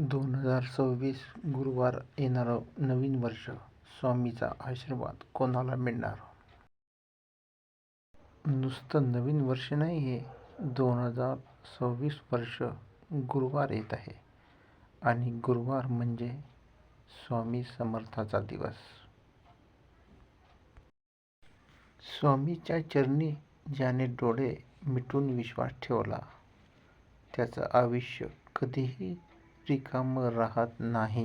दोन हजार सव्वीस गुरुवार येणारं नवीन वर्ष. स्वामीचा आशीर्वाद कोणाला मिळणार? नुसतं नवीन वर्ष नाही हे. दोन हजार सव्वीस वर्ष गुरुवार येत आहे. आणि गुरुवार म्हणजे स्वामी समर्थाचा दिवस. स्वामीच्या चरणी ज्याने डोळे मिटून विश्वास ठेवला त्याचं आयुष्य कधीही रिकामं राहत नाही.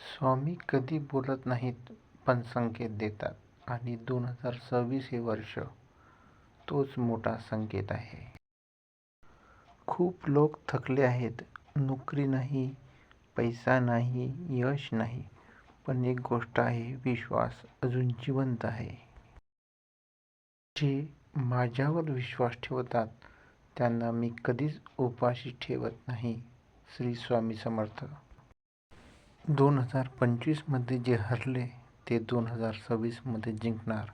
स्वामी कधी बोलत नाहीत पण संकेत देतात. आणि दोन हजार सव्वीस हे वर्ष तोच मोठा संकेत आहे. खूप लोक थकले आहेत. नोकरी नाही पैसा नाही यश नाही. पण एक गोष्ट आहे विश्वास अजून जिवंत आहे. जे माझ्यावर विश्वास ठेवतात त्यांना मी कधीच उपाशी ठेवत नाही. श्री स्वामी समर्थ. दोन हजार पंचवीसमध्ये जे हरले ते दोन हजार सव्वीसमध्ये जिंकणार.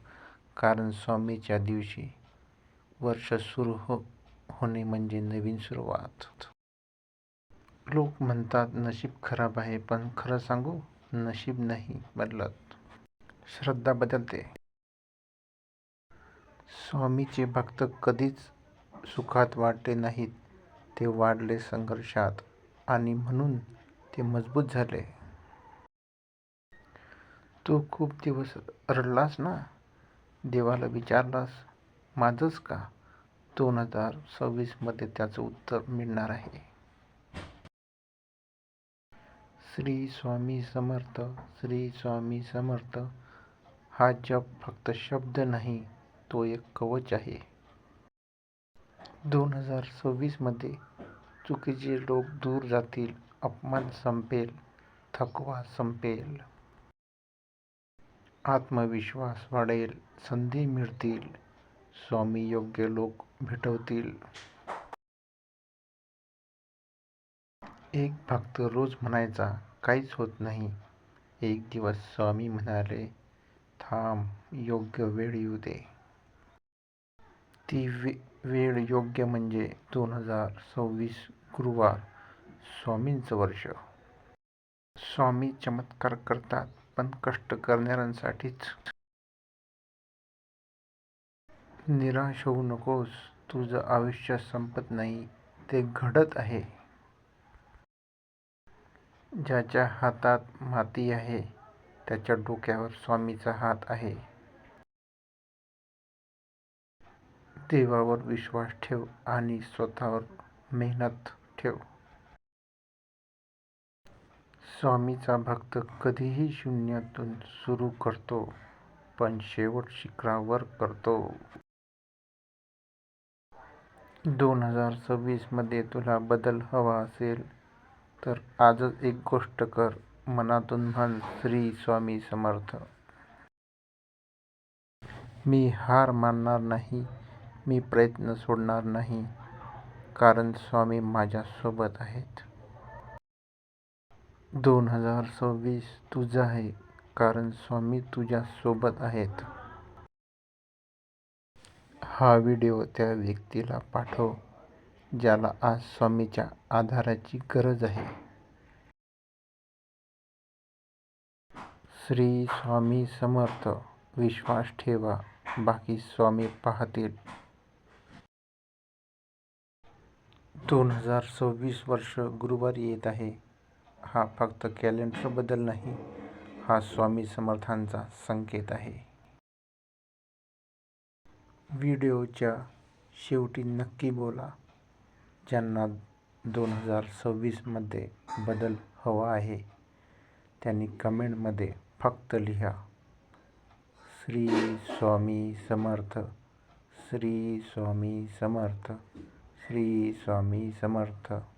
कारण स्वामीच्या दिवशी वर्ष सुरू हो होणे म्हणजे नवीन सुरुवात. लोक म्हणतात नशीब खराब आहे पण खरं सांगू नशीब नाही बदलत. श्रद्धा बदलते. स्वामीचे भक्त कधीच सुखात वाढले नाहीत ते वाढले संघर्षात आणि म्हणून ते मजबूत झाले. तू खूप दिवस रडलास ना? देवाला विचारलास माझंच का? दोन हजार सव्वीसमध्ये त्याचं उत्तर मिळणार आहे. श्री स्वामी समर्थ श्री स्वामी समर्थ हा जप फक्त शब्द नाही तो एक कवच आहे. दोन हजार सव्वीसमध्ये चुकीचे लोक दूर जातील अपमान संपेल थकवा संपेल. आत्मविश्वास वाढेल संधी मिळतील स्वामी योग्य लोक भेटवतील. एक भक्त रोज म्हणायचा काहीच होत नाही. एक दिवस स्वामी म्हणाले थांब योग्य वेळ येऊ दे. ती वे वेळ योग्य म्हणजे दोन हजार सव्वीस गुरुवार स्वामींचं वर्ष. स्वामी चमत्कार करतात पण कष्ट करणाऱ्यांसाठीच. निराश होऊ नकोस तुझं आयुष्य संपत नाही ते घडत आहे. ज्याच्या हातात माती आहे त्याच्या डोक्यावर स्वामीचा हात आहे. देवावर विश्वास ठेव आणि स्वतःवर मेहनत ठेव. स्वामीचा भक्त कधीही शून्यातून सुरू करतो पण शेवट शिखरावर करतो. दोन हजार सव्वीसमध्ये तुला बदल हवा असेल तर आजच एक गोष्ट कर मनातून म्हण श्री स्वामी समर्थ. मी हार मानणार नाही मी प्रयत्न सोडणार नाही कारण स्वामी माझ्यासोबत आहेत. दोन हजार सव्वीस तुझं आहे कारण स्वामी तुझ्यासोबत आहेत. हा व्हिडिओ त्या व्यक्तीला पाठव ज्याला आज स्वामीच्या आधाराची गरज आहे. श्री स्वामी समर्थ विश्वास ठेवा बाकी स्वामी पाहतील. दोन हजार सव्वीस वर्ष गुरुवारी येत आहे. हा फक्त कॅलेंडर बदल नाही हा स्वामी समर्थांचा संकेत आहे. व्हिडिओच्या शेवटी नक्की बोला ज्यांना दोन हजार सव्वीसमध्ये बदल हवा आहे त्यांनी कमेंटमध्ये फक्त लिहा श्री स्वामी समर्थ श्री स्वामी समर्थ. श्री स्वामी समर्थ.